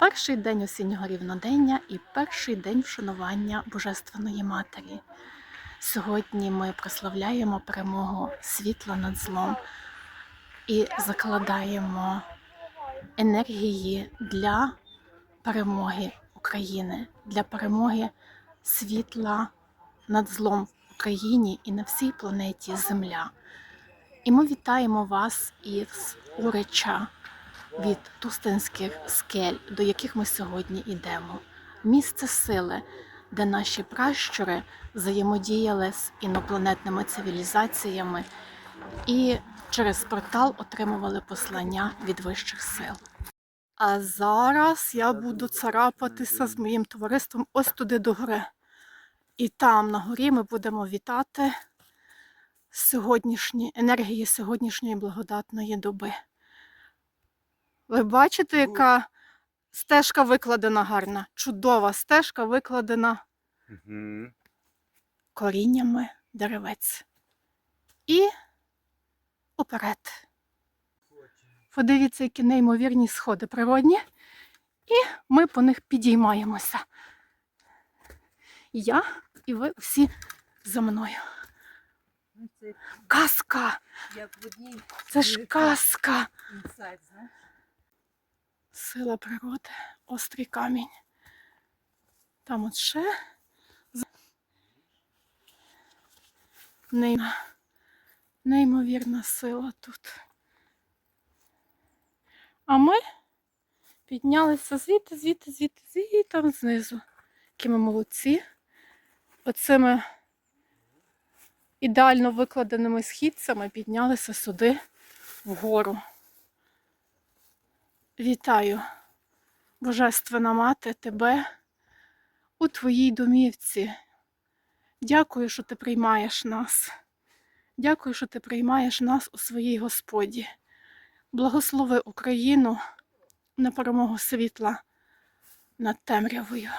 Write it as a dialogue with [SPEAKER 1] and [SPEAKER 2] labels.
[SPEAKER 1] Перший день осіннього рівнодення і перший день вшанування Божественної Матері. Сьогодні ми прославляємо перемогу світла над злом і закладаємо енергії для перемоги України, для перемоги світла над злом в Україні і на всій планеті Земля. І ми вітаємо вас із Урича від Тустинських скель, до яких ми сьогодні йдемо. Місце сили, де наші пращури взаємодіяли з інопланетними цивілізаціями і через портал отримували послання від вищих сил. А зараз я буду царапатися з моїм товариством ось туди до гори. І там на горі ми будемо вітати сьогоднішні енергії сьогоднішньої благодатної доби. Ви бачите, яка стежка викладена гарна, чудова стежка викладена
[SPEAKER 2] Угу.
[SPEAKER 1] коріннями деревець. І уперед. Подивіться, які неймовірні сходи природні, і ми по них підіймаємося. Я і ви всі за мною.
[SPEAKER 3] Ну,
[SPEAKER 1] Казка! Це ж казка! Сила природи, острий камінь. Там от ще з- Нейм- неймовірна сила тут. А ми піднялися звідти, звідти, звідти, звідти там знизу. Які ми молодці. Оцими ідеально викладеними східцями піднялися сюди вгору. Вітаю, Божественна Мати, тебе у твоїй домівці. Дякую, що ти приймаєш нас. Дякую, що ти приймаєш нас у своїй Господі. Благослови Україну на перемогу світла над темрявою.